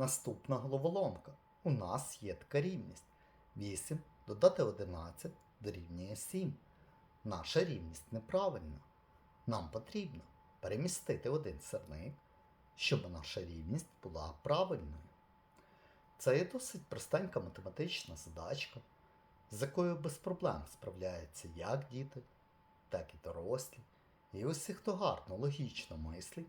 Наступна головоломка. У нас є така рівність. 8 додати 11 дорівнює 7. Наша рівність неправильна. Нам потрібно перемістити один сирник, щоб наша рівність була правильною. Це є досить простенька математична задачка, з якою без проблем справляються як діти, так і дорослі. І усі, хто гарно логічно мислить,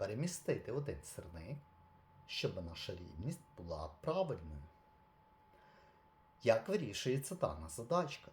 перемістити один сирник, щоб наша рівність була правильною. Як вирішується дана задачка?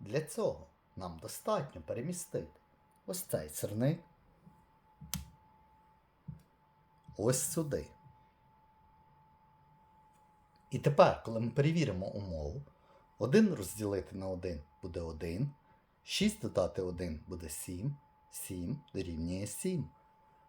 Для цього нам достатньо перемістити ось цей сирник ось сюди. І тепер, коли ми перевіримо умову, 1 розділити на 1 буде 1, 6 додати 1 буде 7, 7 дорівнює 7.